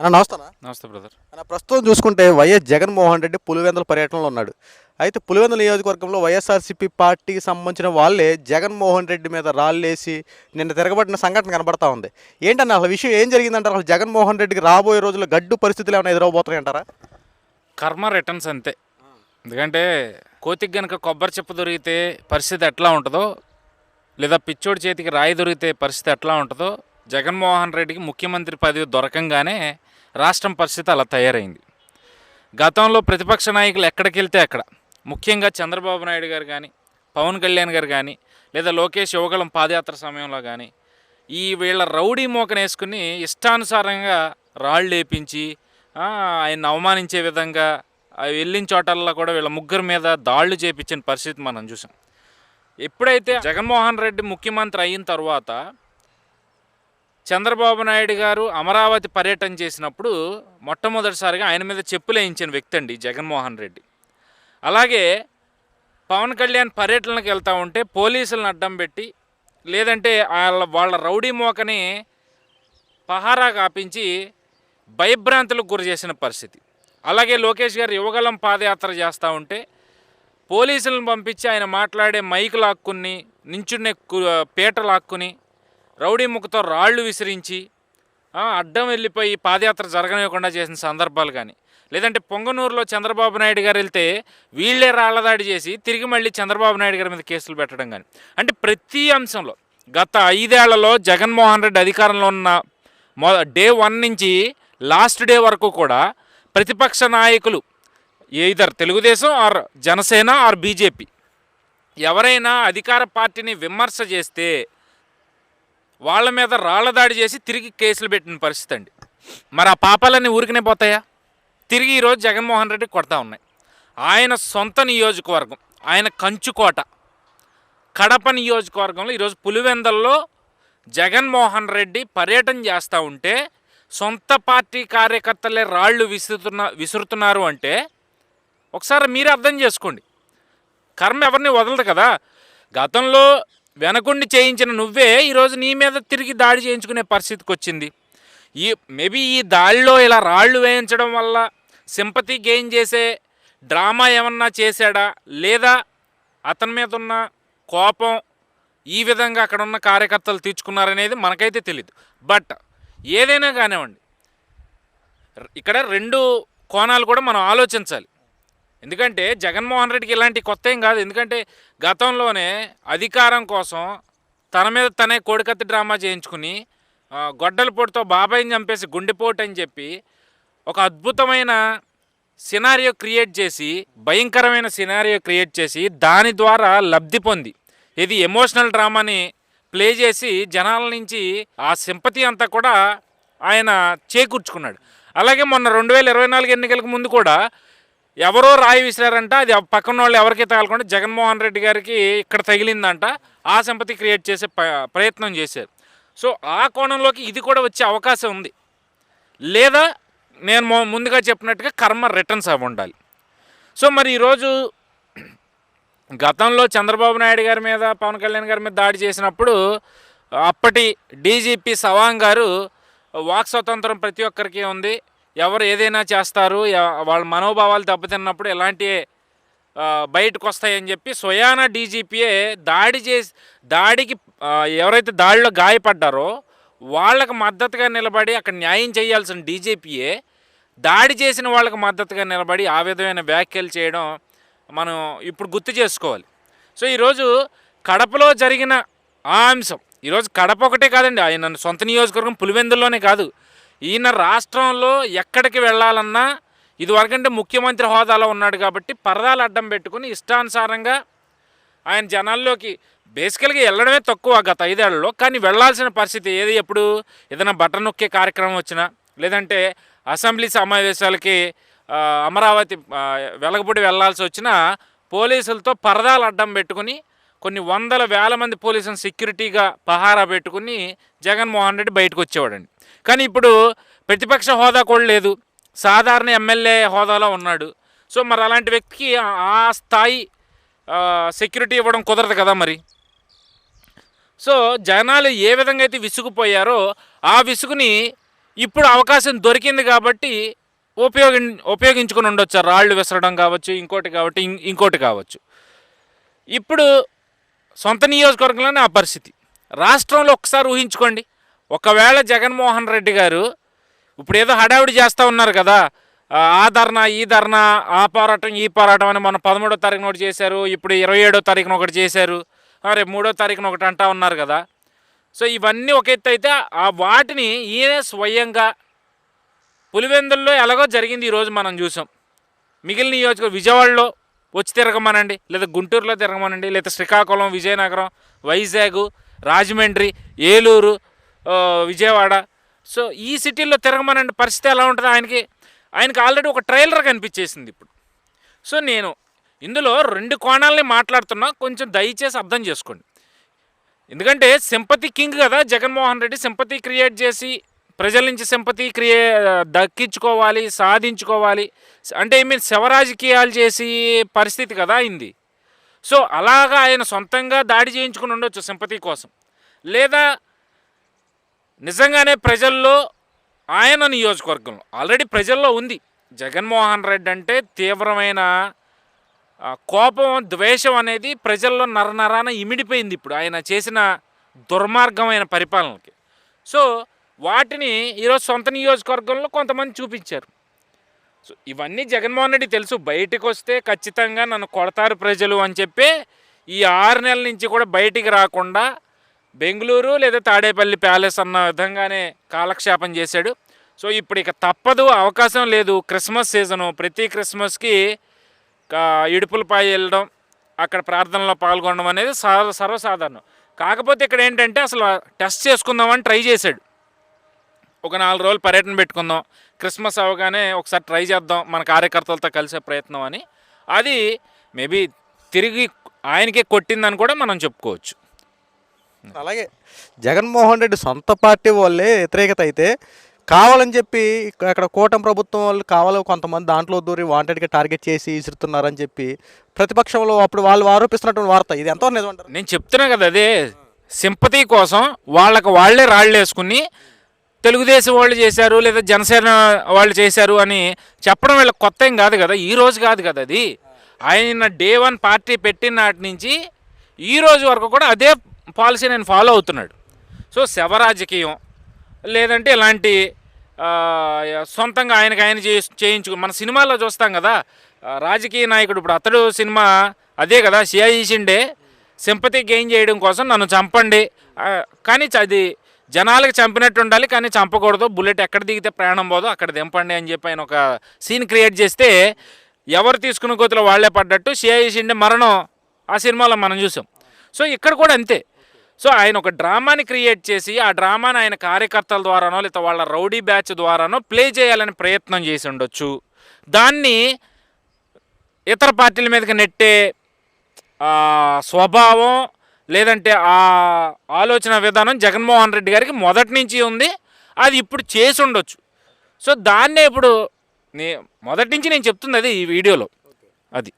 అన్న నమస్తానా నమస్తే బ్రదర్. అన్న ప్రస్తుతం చూసుకుంటే వైఎస్ జగన్మోహన్ రెడ్డి పులివెందుల పర్యటనలో ఉన్నాడు. అయితే పులివెందుల నియోజకవర్గంలో వైఎస్ఆర్సీపీ పార్టీకి సంబంధించిన వాళ్ళే జగన్మోహన్ రెడ్డి మీద రాళ్ళేసి నిన్న తిరగబడిన సంఘటన కనబడతా ఉంది. ఏంటన్న అసలు విషయం ఏం జరిగిందంటారు? అసలు జగన్మోహన్ రెడ్డికి రాబోయే రోజుల్లో గడ్డు పరిస్థితులు ఏమైనా ఎదురవబోతున్నాయి అంటారా కర్మ రిటర్న్స్ అంతే. ఎందుకంటే కోతికి గనక కొబ్బరి చెప్పు దొరికితే పరిస్థితి ఎట్లా ఉంటుందో లేదా పిచ్చోడి చేతికి రాయి దొరికితే పరిస్థితి ఎట్లా ఉంటుందో జగన్మోహన్ రెడ్డికి ముఖ్యమంత్రి పదవి దొరకంగానే రాష్ట్రం పరిస్థితి అలా తయారైంది. గతంలో ప్రతిపక్ష నాయకులు ఎక్కడికి వెళ్తే అక్కడ ముఖ్యంగా చంద్రబాబు నాయుడు గారు కానీ పవన్ కళ్యాణ్ గారు కానీ లేదా లోకేష్ యువగలం పాదయాత్ర సమయంలో కానీ ఈ వీళ్ళ రౌడీ మోకనేసుకుని ఇష్టానుసారంగా రాళ్ళు లేపించి ఆయన ఆయన్ని అవమానించే విధంగా ఆ వెళ్ళిన చోటల్లో కూడా వీళ్ళ ముగ్గురు మీద దాళ్ళు చేపించిన పరిస్థితి మనం చూసాం. ఎప్పుడైతే జగన్మోహన్ రెడ్డి ముఖ్యమంత్రి అయిన తర్వాత చంద్రబాబు నాయుడు గారు అమరావతి పర్యటన చేసినప్పుడు మొట్టమొదటిసారిగా ఆయన మీద చెప్పులు వేయించిన వ్యక్తి అండి జగన్మోహన్ రెడ్డి. అలాగే పవన్ కళ్యాణ్ పర్యటనకు వెళ్తూ ఉంటే పోలీసులను అడ్డం పెట్టి లేదంటే వాళ్ళ వాళ్ళ రౌడీ మోకని పహారా కాపించి భయభ్రాంతులకు గురి చేసిన పరిస్థితి. అలాగే లోకేష్ గారు యువగలం పాదయాత్ర చేస్తూ ఉంటే పోలీసులను పంపించి ఆయన మాట్లాడే మైకు లాక్కుని నించునే కు- పీట లాక్కుని రౌడీ ముఖతో రాళ్ళు విసిరించి అడ్డం వెళ్ళిపోయి పాదయాత్ర జరగనివ్వకుండా చేసిన సందర్భాలు కానీ లేదంటే పొంగనూరులో చంద్రబాబు నాయుడు గారు వెళ్తే వీళ్ళే రాళ్ళదాడి చేసి తిరిగి మళ్ళీ చంద్రబాబు నాయుడు గారి మీద కేసులు పెట్టడం కానీ. అంటే ప్రతి అంశంలో గత ఐదేళ్ళలో జగన్మోహన్ రెడ్డి అధికారంలో ఉన్న మొ డే వన్ నుంచి లాస్ట్ డే వరకు కూడా ప్రతిపక్ష నాయకులు ఇద్దరు Telugu Desam or Janasena or BJP ఎవరైనా అధికార పార్టీని విమర్శ చేస్తే వాళ్ళ మీద రాళ్ళ దాడి చేసి తిరిగి కేసులు పెట్టిన పరిస్థితి అండి. మరి ఆ పాపాలన్నీ ఊరికనే పోతాయా? తిరిగి ఈరోజు జగన్మోహన్ రెడ్డి కొడతా ఉన్నాయి. ఆయన సొంత నియోజకవర్గం ఆయన కంచుకోట కడప నియోజకవర్గంలో ఈరోజు పులివెందల్లో జగన్మోహన్ రెడ్డి పర్యటన చేస్తూ ఉంటే సొంత పార్టీ కార్యకర్తలే రాళ్ళు విసురుతున్న విసురుతున్నారు అంటే ఒకసారి మీరే అర్థం చేసుకోండి. కర్మ ఎవరిని వదలదు కదా? గతంలో వెనకుండి చేయించిన నువ్వే ఈరోజు నీ మీద తిరిగి దాడి చేయించుకునే పరిస్థితికి వచ్చింది ఈ మేబీ ఈ దాడిలో ఇలా రాళ్ళు వేయించడం వల్ల సింపతి గెయిన్ చేసే డ్రామా ఏమన్నా చేశాడా? లేదా అతని మీద ఉన్న కోపం ఈ విధంగా అక్కడ ఉన్న కార్యకర్తలు తీర్చుకున్నారనేది మనకైతే తెలియదు బట్ ఏదైనా కానివ్వండి ఇక్కడ రెండు కోణాలు కూడా మనం ఆలోచించాలి. ఎందుకంటే జగన్మోహన్ రెడ్డికి ఇలాంటి కొత్త ఏం కాదు. ఎందుకంటే గతంలోనే అధికారం కోసం తన మీద తనే కోడికత్తి డ్రామా చేయించుకుని గొడ్డలపోటుతో గొడ్డల పొడితో బాబాయిని చంపేసి గుండెపోటు అని చెప్పి ఒక అద్భుతమైన సినారియో క్రియేట్ చేసి భయంకరమైన సినారియో క్రియేట్ చేసి దాని ద్వారా లబ్ధి పొంది. ఇది ఎమోషనల్ డ్రామాని ప్లే చేసి జనాల నుంచి ఆ సింపతి అంతా కూడా ఆయన చేకూర్చుకున్నాడు. అలాగే మొన్న రెండు వేల ఇరవై నాలుగు ఎన్నికలకు ముందు కూడా ఎవరో రాయి విసిరారంట అది పక్కన వాళ్ళు ఎవరికి తగలకుండా జగన్మోహన్ రెడ్డి గారికి ఇక్కడ తగిలిందంట. ఆ సంపతి క్రియేట్ చేసే ప- ప్రయత్నం చేశారు. సో ఆ కోణంలోకి ఇది కూడా వచ్చే అవకాశం ఉంది. లేదా నేను ముందుగా చెప్పినట్టుగా కర్మ రిటర్న్స్ అవి ఉండాలి. సో మరి ఈరోజు గతంలో చంద్రబాబు నాయుడు గారి మీద పవన్ కళ్యాణ్ గారి మీద దాడి చేసినప్పుడు అప్పటి డీజీపీ సవాంగ్ గారు వాక్ స్వతంత్రం ప్రతి ఒక్కరికి ఉంది. ఎవరు ఏదైనా చేస్తారు వాళ్ళ మనోభావాలు దెబ్బతిన్నప్పుడు ఎలాంటి బయటకు వస్తాయని చెప్పి సొయానా డీజీపీఏ దాడి చేసి దాడికి ఎవరైతే దాడిలో గాయపడ్డారో వాళ్ళకు మద్దతుగా నిలబడి అక్కడ న్యాయం చేయాల్సిన డీజీపీఏ దాడి చేసిన వాళ్ళకు మద్దతుగా నిలబడి ఆ విధమైన వ్యాఖ్యలు చేయడం మనం ఇప్పుడు గుర్తు చేసుకోవాలి. సో ఈరోజు కడపలో జరిగిన ఆ అంశం ఈరోజు కడప ఒకటే కాదండి ఆయన సొంత నియోజకవర్గం పులివెందుల్లోనే కాదు ఈయన రాష్ట్రంలో ఎక్కడికి వెళ్ళాలన్నా ఇదివరకంటే ముఖ్యమంత్రి హోదాలో ఉన్నాడు కాబట్టి పరదాలు అడ్డం పెట్టుకుని ఇష్టానుసారంగా ఆయన జనాల్లోకి బేసికల్గా వెళ్ళడమే తక్కువ గత ఐదేళ్ళలో కానీ వెళ్ళాల్సిన పరిస్థితి ఏది ఎప్పుడు? ఏదైనా బటన్ నొక్కే కార్యక్రమం వచ్చినా లేదంటే అసెంబ్లీ సమావేశాలకి అమరావతి వెలగపూడి వెళ్ళాల్సి వచ్చినా పోలీసులతో పరదాలు అడ్డం పెట్టుకుని కొన్ని వందల వేల మంది పోలీసులను సెక్యూరిటీగా పహారా పెట్టుకుని జగన్మోహన్ రెడ్డి బయటకు వచ్చేవాడండి. కానీ ఇప్పుడు ప్రతిపక్ష హోదా కూడా లేదు. సాధారణ ఎమ్మెల్యే హోదాలో ఉన్నాడు. సో మరి అలాంటి వ్యక్తికి ఆ- స్థాయి సెక్యూరిటీ ఇవ్వడం కుదరదు కదా మరి? సో జనాలు ఏ విధంగా అయితే విసుగుపోయారో ఆ విసుగుని ఇప్పుడు అవకాశం దొరికింది కాబట్టి ఉపయోగి ఉపయోగించుకుని ఉండొచ్చు. రాళ్ళు విసరడం కావచ్చు ఇంకోటి కాబట్టి ఇంకోటి కావచ్చు. ఇప్పుడు సొంత నియోజకవర్గంలోనే ఆ పరిస్థితి. రాష్ట్రంలో ఒకసారి ఊహించుకోండి. ఒకవేళ జగన్మోహన్ రెడ్డి గారు ఇప్పుడు ఏదో హడావిడి చేస్తూ ఉన్నారు కదా ఆ, ధర్నా ఈ ధర్నా ఆ పోరాటం ఈ పోరాటం అని మన పదమూడో తారీఖున ఒకటి చేశారు ఇప్పుడు ఇరవై ఏడో తారీఖున ఒకటి చేశారు రేపు మూడో తారీఖున ఒకటి అంటా ఉన్నారు కదా. సో ఇవన్నీ ఒక ఎత్తు అయితే ఆ వాటిని ఈయనే స్వయంగా పులివెందుల్లో ఎలాగో జరిగింది ఈరోజు మనం చూసాం. మిగిలిన నియోజక విజయవాడలో వచ్చి తిరగమనండి లేదా గుంటూరులో తిరగమనండి లేదా శ్రీకాకుళం విజయనగరం వైజాగ్ రాజమండ్రి ఏలూరు విజయవాడ. సో ఈ సిటీల్లో తిరగమనండి పరిస్థితి ఎలా ఉంటుంది? ఆయనకి ఆయనకి ఆల్రెడీ ఒక ట్రైలర్ కనిపించేసింది ఇప్పుడు. సో నేను ఇందులో రెండు కోణాలని మాట్లాడుతున్నా. కొంచెం దయచేసి అర్థం చేసుకోండి. ఎందుకంటే సింపతి కింగ్ కదా జగన్మోహన్ రెడ్డి సింపతి క్రియేట్ చేసి ప్రజల నుంచి సింపతి క్రియే దక్కించుకోవాలి సాధించుకోవాలి. అంటే ఐ శవరాజకీయాలు చేసి పరిస్థితి కదా అయింది సో అలాగా ఆయన సొంతంగా దాడి చేయించుకుని ఉండొచ్చు సింపతి కోసం. లేదా నిజంగానే ప్రజల్లో ఆయన నియోజకవర్గంలో ఆల్రెడీ ప్రజల్లో ఉంది. జగన్మోహన్ రెడ్డి అంటే తీవ్రమైన కోపం ద్వేషం అనేది ప్రజల్లో నరనరాన ఇమిడిపోయింది ఇప్పుడు ఆయన చేసిన దుర్మార్గమైన పరిపాలనకి. సో వాటిని ఈరోజు సొంత నియోజకవర్గంలో కొంతమంది చూపించారు. సో ఇవన్నీ జగన్మోహన్ రెడ్డి తెలుసు. బయటకు వస్తే ఖచ్చితంగా నన్ను కొడతారు ప్రజలు అని చెప్పి ఈ ఆరు నెలల నుంచి కూడా బయటికి రాకుండా బెంగళూరు లేదా తాడేపల్లి ప్యాలెస్ అన్న విధంగానే కాలక్షేపం చేశాడు. సో ఇప్పుడు ఇక తప్పదు అవకాశం లేదు. క్రిస్మస్ సీజను ప్రతి క్రిస్మస్కి ఇడుపులపై వెళ్ళడం అక్కడ ప్రార్థనలో పాల్గొనడం అనేది సర్వసాధారణం. కాకపోతే ఇక్కడ ఏంటంటే అసలు టెస్ట్ చేసుకుందామని ట్రై చేశాడు. ఒక నాలుగు రోజులు పర్యటన పెట్టుకుందాం క్రిస్మస్ అవగానే ఒకసారి ట్రై చేద్దాం మన కార్యకర్తలతో కలిసే ప్రయత్నం అని. అది మేబీ తిరిగి ఆయనకే కొట్టిందని కూడా మనం చెప్పుకోవచ్చు. అలాగే జగన్మోహన్ రెడ్డి సొంత పార్టీ వాళ్ళే వ్యతిరేకత అయితే కావాలని చెప్పి అక్కడ కూటమి ప్రభుత్వం వాళ్ళు కావాలో కొంతమంది దాంట్లో దూరి వాంటెడ్గా టార్గెట్ చేసి ఇసురుతున్నారని చెప్పి ప్రతిపక్షంలో అప్పుడు వాళ్ళు ఆరోపిస్తున్నటువంటి వార్త. ఇది ఎంతో నిజం అంటారు. నేను చెప్తున్నా కదా అదే సింపతి కోసం వాళ్ళకి వాళ్ళే రాళ్ళు వేసుకుని తెలుగుదేశం వాళ్ళు చేశారు లేదా జనసేన వాళ్ళు చేశారు అని చెప్పడం వీళ్ళకి కొత్త ఏం కాదు కదా ఈ రోజు కాదు కదా అది. ఆయన డే వన్ పార్టీ పెట్టిన నాటి నుంచి ఈ రోజు వరకు కూడా అదే పాలసీ నేను ఫాలో అవుతున్నాడు. సో శవ రాజకీయం లేదంటే ఇలాంటి సొంతంగా ఆయనకు ఆయన చే చేయించుకు మన సినిమాలో చూస్తాం కదా రాజకీయ నాయకుడు ఇప్పుడు అతడు సినిమా అదే కదా సిఐ షిండే సింపతి గెయిన్ చేయడం కోసం నన్ను చంపండి. కానీ చ- అది జనాలకు చంపినట్టు ఉండాలి కానీ చంపకూడదు. బుల్లెట్ ఎక్కడ దిగితే ప్రయాణం పోదో అక్కడ దింపండి అని చెప్పి ఆయన ఒక సీన్ క్రియేట్ చేస్తే ఎవరు తీసుకున్న గోతులో వాళ్ళే పడ్డట్టు సిఐ మరణం. ఆ సినిమాలో మనం చూసాం. సో ఇక్కడ కూడా అంతే. సో ఆయన ఒక డ్రామాని క్రియేట్ చేసి ఆ డ్రామాని ఆయన కార్యకర్తల ద్వారానో లేదా వాళ్ళ రౌడీ బ్యాచ్ ద్వారానో ప్లే చేయాలని ప్రయత్నం చేసి ఉండొచ్చు. దాన్ని ఇతర పార్టీల మీదకి నెట్టే స్వభావం లేదంటే ఆ ఆలోచన విధానం జగన్మోహన్ రెడ్డి గారికి మొదటి నుంచి ఉంది. అది ఇప్పుడు చేసి ఉండొచ్చు. సో దాన్నే ఇప్పుడు నే మొదటి నుంచి నేను చెప్తుంది అది ఈ వీడియోలో. అది.